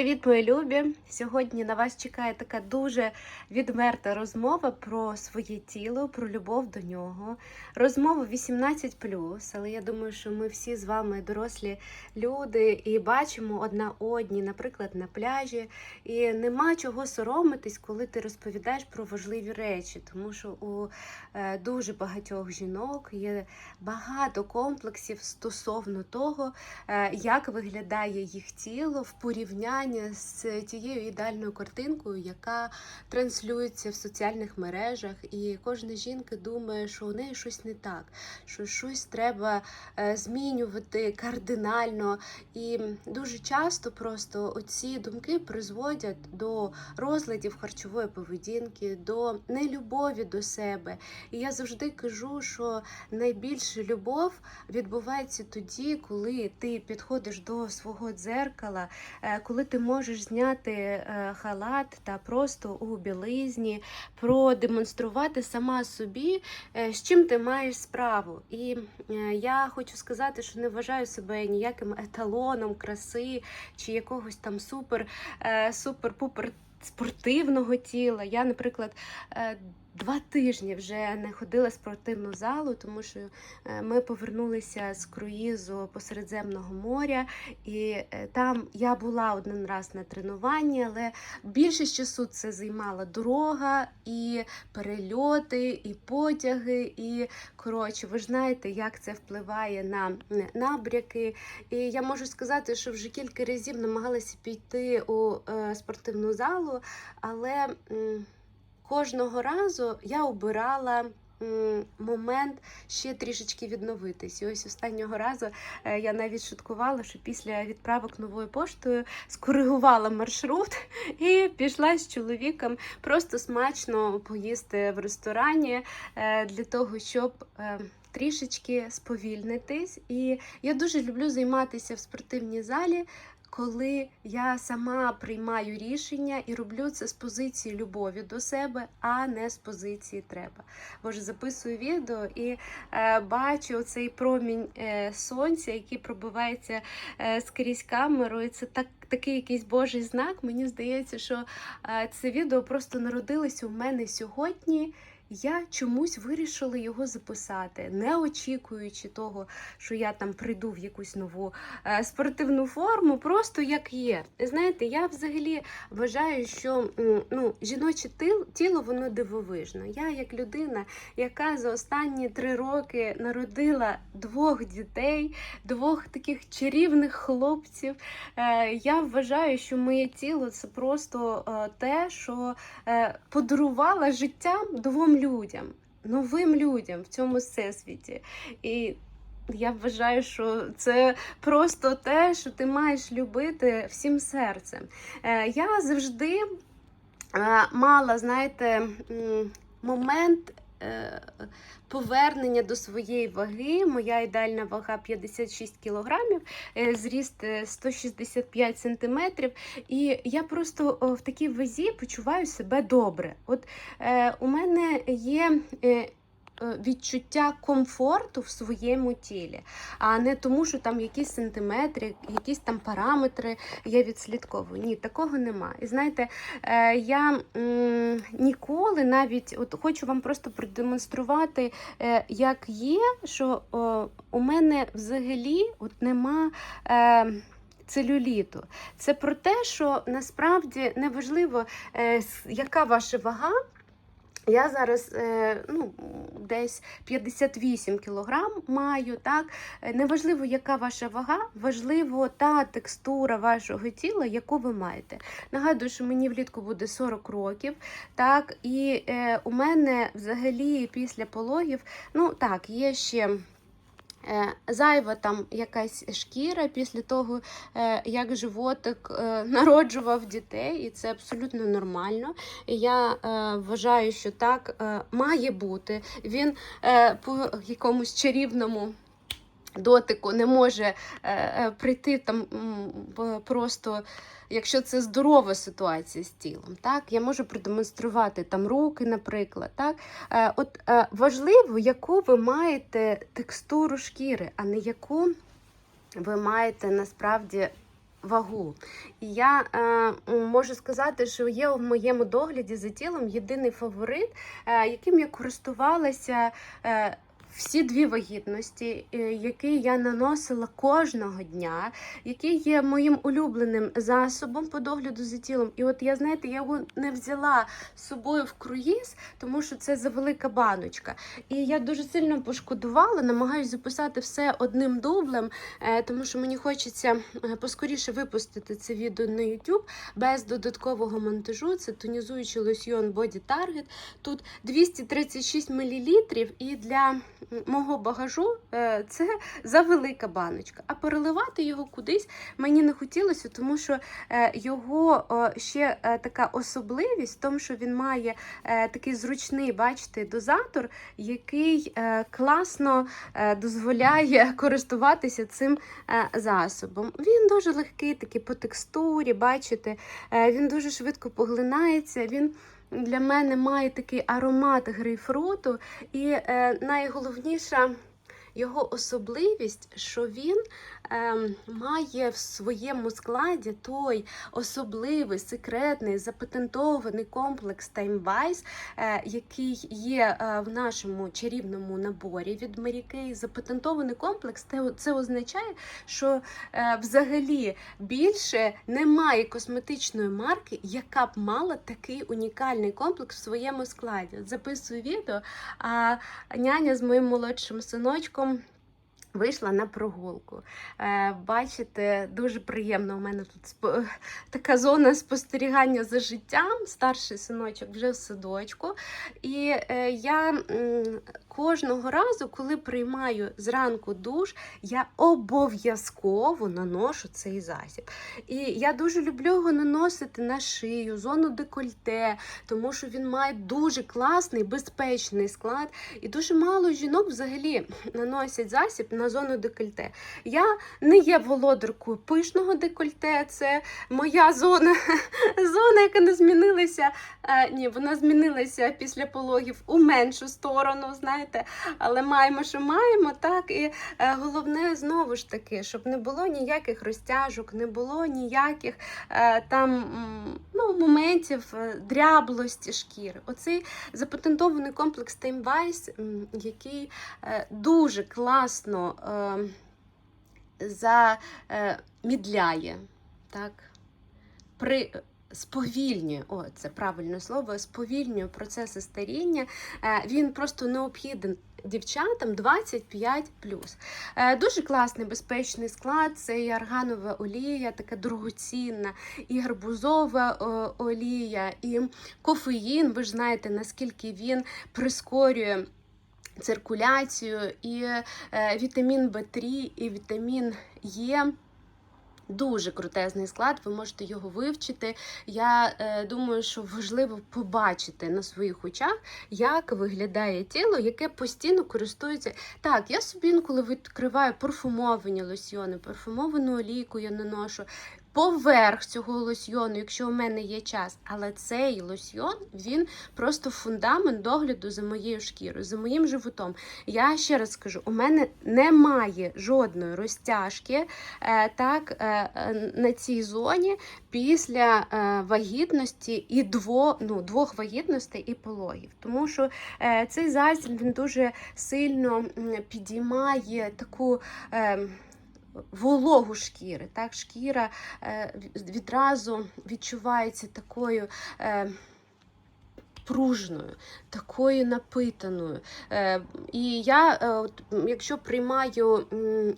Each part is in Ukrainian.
Привіт, мої любі! Сьогодні на вас чекає така дуже відверта розмова про своє тіло, про любов до нього. Розмова 18 але я думаю, що ми всі з вами дорослі люди і бачимо одна одні, наприклад, на пляжі. І нема чого соромитись, коли ти розповідаєш про важливі речі, тому що у е, дуже багатьох жінок є багато комплексів стосовно того, е, як виглядає їх тіло в порівнянні з тією ідеальною картинкою, яка транслюється в соціальних мережах, і кожна жінка думає, що у неї щось не так, що щось треба е, змінювати кардинально. І дуже часто просто оці думки призводять до розладів харчової поведінки, до нелюбові до себе. І я завжди кажу, що найбільша любов відбувається тоді, коли ти підходиш до свого дзеркала, е, коли ти можеш зняти е, халат та просто у білизні, продемонструвати сама собі, е, з чим ти маєш справу. І е, я хочу сказати, що не вважаю себе ніяким еталоном краси чи якогось там супер, супер-пупер спортивного тіла. Я, наприклад, Два тижні вже не ходила в спортивну залу, тому що е, ми повернулися з круїзу посередземного моря, і е, там я була один раз на тренуванні, але більшість часу це займала дорога, і перельоти, і потяги. І коротше, ви ж знаєте, як це впливає на набряки. І я можу сказати, що вже кілька разів намагалася піти у е, спортивну залу, але кожного разу я обирала. Момент ще трішечки відновитись. І ось останнього разу е, я навіть шуткувала, що після відправок новою поштою скоригувала маршрут і пішла з чоловіком просто смачно поїсти в ресторані е, для того, щоб е, трішечки сповільнитись. І я дуже люблю займатися в спортивній залі коли я сама приймаю рішення і роблю це з позиції любові до себе, а не з позиції треба. Боже, записую відео і е, бачу цей промінь е, сонця, який пробивається е, скрізь камеру. І це так. Такий якийсь божий знак. Мені здається, що е, це відео просто народилось у мене сьогодні. Я чомусь вирішила його записати, не очікуючи того, що я там прийду в якусь нову е, спортивну форму, просто як є. Знаєте, я взагалі вважаю, що ну, жіноче тіло воно дивовижно. Я, як людина, яка за останні три роки народила двох дітей, двох таких чарівних хлопців, е, я вважаю, що моє тіло це просто е, те, що подарувало життя двом людям, новим людям в цьому всесвіті. І я вважаю, що це просто те, що ти маєш любити всім серцем. Е, я завжди е, мала, знаєте, момент повернення до своєї ваги. Моя ідеальна вага 56 кілограмів, е, зріст 165 см. сантиметрів. І я просто в такій вазі почуваю себе добре. От е, у мене є. Е, відчуття комфорту в своєму тілі, а не тому, що там якісь сантиметри, якісь там параметри я відслідковую. Ні, такого нема. І знаєте, е, я ніколи навіть от хочу вам просто продемонструвати, е, як є, що у мене взагалі от нема. Целюліту. Це про те, що насправді неважливо, яка ваша вага. Я зараз е, ну, десь 58 кілограм маю. так? Е, неважливо, яка ваша вага, важливо та текстура вашого тіла, яку ви маєте. Нагадую, що мені влітку буде 40 років. так? І е, у мене взагалі після пологів, ну так, є ще. Е, зайва там якась шкіра після того, е, як животик е, народжував дітей, і це абсолютно нормально. Я вважаю, що так має бути. Він по якомусь чарівному дотику не може е, е, прийти там просто, якщо це здорова ситуація з тілом. Так? Я можу продемонструвати там руки, наприклад. Так? Е, от Важливо, яку ви маєте текстуру шкіри, а не яку ви маєте насправді вагу. І я е, можу сказати, що є в моєму догляді за тілом єдиний фаворит, е, яким я користувалася. Е, всі дві вагітності, е, який я наносила кожного дня, який є моїм улюбленим засобом по догляду за тілом. І от я, знаєте, я його не взяла з собою в круїз, тому що це завелика баночка. І я дуже сильно пошкодувала, намагаюся записати все одним дублем, е, тому що мені хочеться е, поскоріше випустити це відео на YouTube без додаткового монтажу. Це тонізуючий лосьйон Body Target. Тут 236 мл, і для мого багажу е, це завелика баночка. А переливати його кудись мені не хотілося, тому що е, його ще е, така особливість в тому, що він має такий зручний, бачите, дозатор, який класно дозволяє користуватися цим засобом. Він дуже легкий, такий по текстурі, бачите, він дуже швидко поглинається. Він для мене має такий аромат грейпфруту, і е, найголовніша його особливість, що він ем, має в своєму складі той особливий, секретний, запатентований комплекс Timewise, е, який є е, в нашому чарівному наборі від Mary Запатентований комплекс це означає, що е, взагалі більше немає косметичної марки, яка б мала такий унікальний комплекс в своєму складі. Записую відео, а няня з моїм молодшим синочком. Вийшла на прогулку. Е, бачите, дуже приємно. У мене тут така зона спостерігання за життям. Старший синочок вже в садочку. І е, я кожного разу, коли приймаю зранку душ, я обов'язково наношу цей засіб. І я дуже люблю його наносити на шию, зону декольте, тому що він має дуже класний, безпечний склад. І дуже мало жінок взагалі наносять засіб на зону декольте. Я не є володаркою пишного декольте, це моя зона, зона, яка не змінилася. Е, ні, вона змінилася після пологів у меншу сторону, знаєте, але маємо, що маємо, так. І е, головне знову ж таки, щоб не було ніяких розтяжок, не було ніяких е, там ну, моментів е, дряблості шкіри. Оцей запатентований комплекс Timewise, який дуже класно замідляє, так, при сповільнює, о, це правильне слово, сповільнює процеси старіння. Е, Він просто необхіден дівчатам 25 Е, Дуже класний безпечний склад. Це і арганова олія, така дорогоцінна, і гарбузова е, олія, і кофеїн. Ви ж знаєте, наскільки він прискорює. Циркуляцію і вітамін В3 і вітамін Е. Дуже крутезний склад, ви можете його вивчити. Я е, думаю, що важливо побачити на своїх очах, як виглядає тіло, яке постійно користується. Так, я собі інколи відкриваю парфумовані лосьйони, парфумовану олійку я наношу. Поверх цього лосьйону, якщо у мене є час, але цей лосьйон він просто фундамент догляду за моєю шкірою, за моїм животом. Я ще раз скажу: у мене немає жодної розтяжки е, так, е, е, на цій зоні після вагітності і дво, ну, двох вагітностей і пологів. Тому що цей засіб він дуже сильно підіймає таку. Е, Вологу шкіри, так, шкіра е, відразу відчувається такою е, пружною, такою напитаною. Е, і я, е, якщо приймаю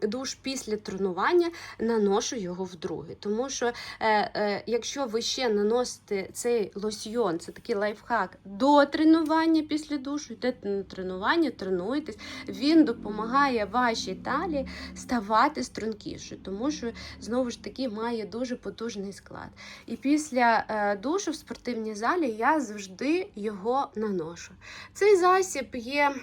душ після тренування, наношу його вдруге. Тому що е, якщо ви ще наносите цей лосьйон, це такий лайфхак до тренування після душу, йдете на тренування, тренуєтесь, він допомагає вашій талії ставати стрункішою, тому що знову ж таки має дуже потужний склад. І після душу в спортивній залі я завжди його наношу. Цей засіб є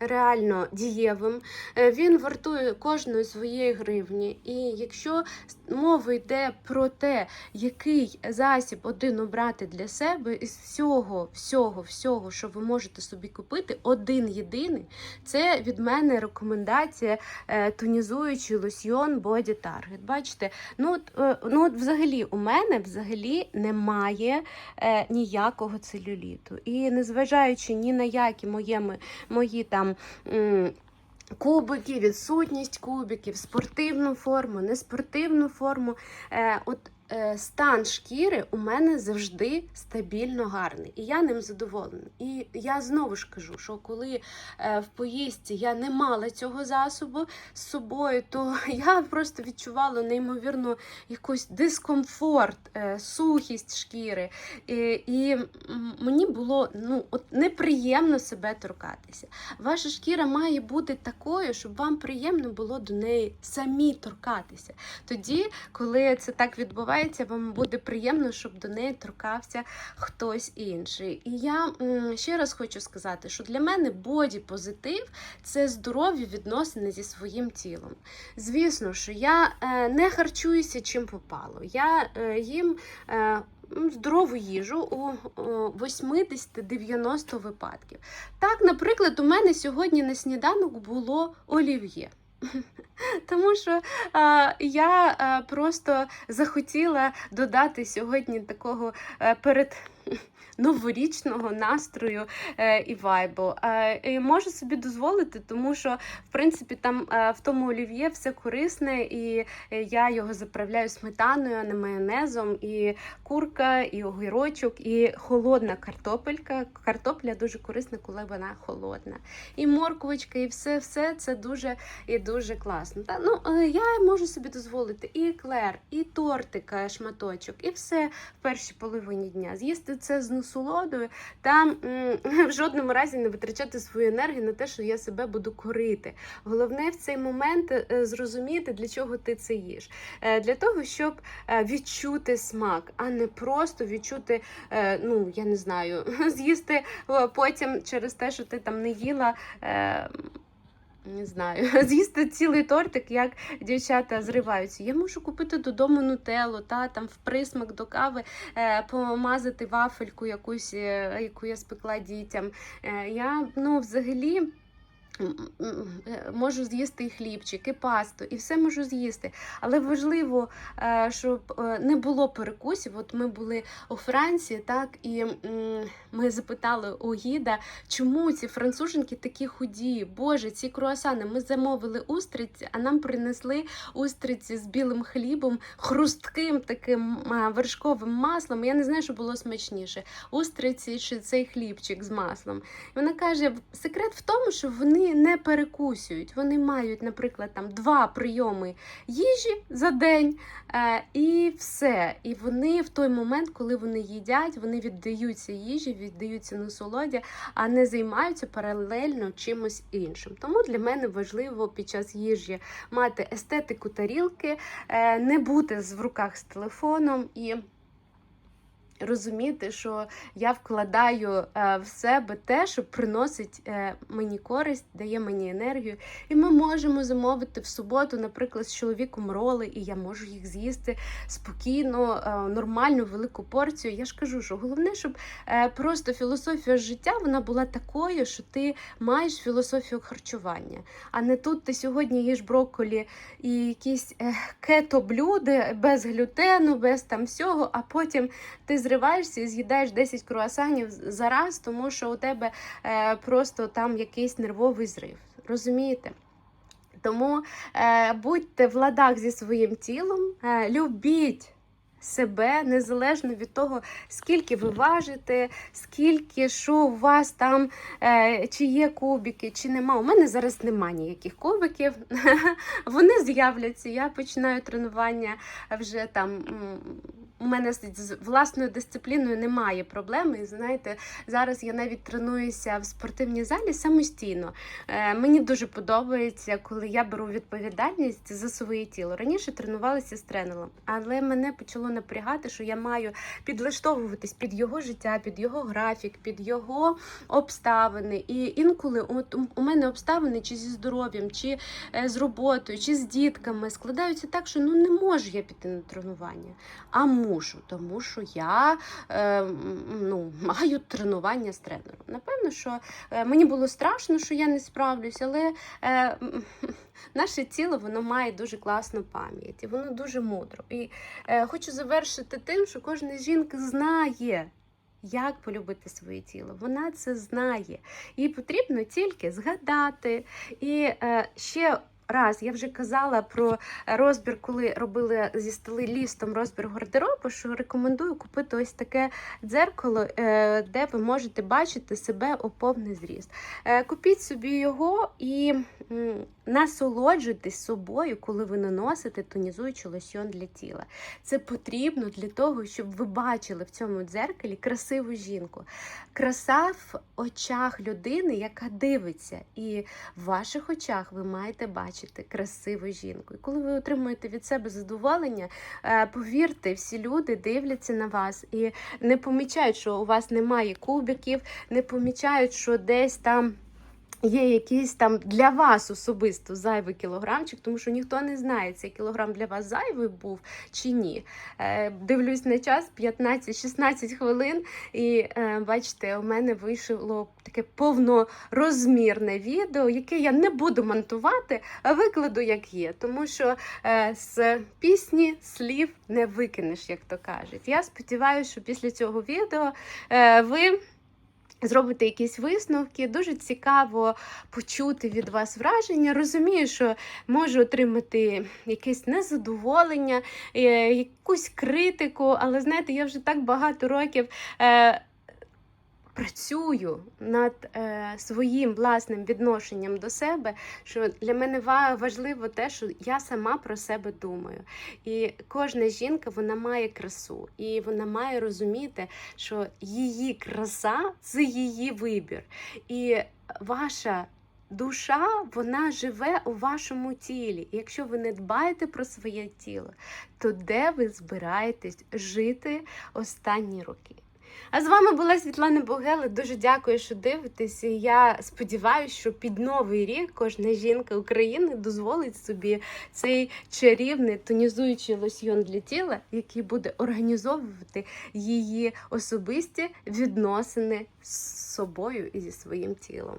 реально дієвим, е, він вартує кожної своєї гривні. І якщо мова йде про те, який засіб один обрати для себе із всього, всього, всього, що ви можете собі купити, один єдиний, це від мене рекомендація е, тонізуючий лосьйон Body Target. Бачите, ну от, е, ну от взагалі у мене взагалі немає е, ніякого целюліту. І незважаючи ні на які моєми, мої там. М, Кубики, відсутність кубиків, спортивну форму, неспортивну форму. Е, от стан шкіри у мене завжди стабільно гарний, і я ним задоволена. І я знову ж кажу, що коли е, в поїздці я не мала цього засобу з собою, то я просто відчувала неймовірно якийсь дискомфорт, е, сухість шкіри. І мені було ну, от неприємно себе торкатися. Ваша шкіра має бути такою, щоб вам приємно було до неї самі торкатися. Тоді, коли це так відбувається, вам буде приємно, щоб до неї торкався хтось інший. І я ще раз хочу сказати, що для мене боді-позитив це здорові відносини зі своїм тілом. Звісно, що я е, не харчуюся чим попало. Я е, їм. Е, Здорову їжу у 80-90 випадків. Так, наприклад, у мене сьогодні на сніданок було олів'є. Тому що а, я а, просто захотіла додати сьогодні такого а, перед новорічного настрою е, і вайбу. Е, і можу собі дозволити, тому що в принципі там е, в тому олів'є все корисне, і я його заправляю сметаною, а не майонезом, і курка, і огірочок, і холодна картопелька. Картопля дуже корисна, коли вона холодна. І морквочка, і все, все це дуже і дуже класно. Та, ну, я можу собі дозволити і еклер, і тортик, е, шматочок, і все в першій половині дня. З'їсти це з насолодою та в жодному разі не витрачати свою енергію на те, що я себе буду корити. Головне в цей момент е, зрозуміти, для чого ти це їш. Е, Для того, щоб е, відчути смак, а не просто відчути, ну я не знаю, з'їсти потім через те, що ти там не їла. Не знаю, з'їсти цілий тортик, як дівчата зриваються. Я можу купити додому нутеллу, та там в присмак до кави е, помазати вафельку, якусь, е, яку я спекла дітям. Е, я ну, взагалі. Е, Можу з'їсти і хлібчик, і пасту, і все можу з'їсти. Але важливо, е, щоб е, не було перекусів. От ми були у Франції, так, і ми запитали у гіда, чому ці француженки такі худі? Боже, ці круасани. Ми замовили устриці, а нам принесли устриці з білим хлібом, хрустким таким вершковим маслом. Я не знаю, що було смачніше: устриці чи цей хлібчик з маслом. І вона каже: секрет в тому, що вони не перекусюють. Вони мають, наприклад, там два прийоми їжі за день, е, і все. І вони в той момент, коли вони їдять, вони віддаються їжі, віддаються насолоді, а не займаються паралельно чимось іншим. Тому для мене важливо під час їжі мати естетику тарілки, е, не бути в руках з телефоном і. Розуміти, що я вкладаю е, в себе те, що приносить е, мені користь, дає мені енергію. І ми можемо замовити в суботу, наприклад, з чоловіком роли, і я можу їх з'їсти спокійно, е, нормальну велику порцію. Я ж кажу, що головне, щоб просто філософія життя вона була такою, що ти маєш філософію харчування. А не тут ти сьогодні їш брокколі і якісь кето-блюди без глютену, без там всього, а потім ти зриваєшся і з'їдаєш 10 круасанів за раз, тому що у тебе е, просто там якийсь нервовий зрив. Розумієте? Тому е, будьте в ладах зі своїм тілом, е, любіть себе незалежно від того, скільки ви важите, скільки що у вас там, е, чи є кубики, чи нема. У мене зараз нема ніяких кубиків. Вони з'являться. Я починаю тренування вже там. У мене з власною дисципліною немає проблеми. І знаєте, зараз я навіть тренуюся в спортивній залі самостійно. Е, мені дуже подобається, коли я беру відповідальність за своє тіло. Раніше тренувалася з тренером, але мене почало напрягати, що я маю підлаштовуватись під його життя, під його графік, під його обставини. І інколи от у- мене обставини чи зі здоров'ям, чи е, з роботою, чи з дітками складаються так, що ну не можу я піти на тренування, а мушу, тому що я е, ну, маю тренування з тренером. Напевно, що е, мені було страшно, що я не справлюсь, але е, наше тіло воно має дуже класну пам'ять, і воно дуже мудро. І е, хочу завершити тим, що кожна жінка знає. Як полюбити своє тіло? Вона це знає. Їй потрібно тільки згадати. І е, ще раз я вже казала про розбір, коли робили зі стилістом розбір гардеробу, що рекомендую купити ось таке дзеркало, е, де ви можете бачити себе у повний зріст. Е, Купіть собі його і насолоджуйтесь собою, коли ви наносите тонізуючий лосьон для тіла. Це потрібно для того, щоб ви бачили в цьому дзеркалі красиву жінку. Краса в очах людини, яка дивиться, і в ваших очах ви маєте бачити красиву жінку. І коли ви отримуєте від себе задоволення, е, повірте, всі люди дивляться на вас і не помічають, що у вас немає кубиків, не помічають, що десь там. Є якийсь там для вас особисто зайвий кілограмчик, тому що ніхто не знає, цей кілограм для вас зайвий був чи ні. Е, дивлюсь на час 15-16 хвилин, і е, бачите, у мене вийшло таке повнорозмірне відео, яке я не буду монтувати, а викладу як є. Тому що е, з пісні слів не викинеш, як то кажуть. Я сподіваюся, що після цього відео е, ви. Зробите якісь висновки, дуже цікаво почути від вас враження. Розумію, що можу отримати якесь незадоволення, е, якусь критику, але знаєте, я вже так багато років. Працюю над е, своїм власним відношенням до себе, що для мене важливо те, що я сама про себе думаю. І кожна жінка вона має красу, і вона має розуміти, що її краса це її вибір. І ваша душа вона живе у вашому тілі. Якщо ви не дбаєте про своє тіло, то де ви збираєтесь жити останні роки? А з вами була Світлана Богела. Дуже дякую, що дивитесь. Я сподіваюся, що під новий рік кожна жінка України дозволить собі цей чарівний тонізуючий лосьйон для тіла, який буде організовувати її особисті відносини з собою і зі своїм тілом.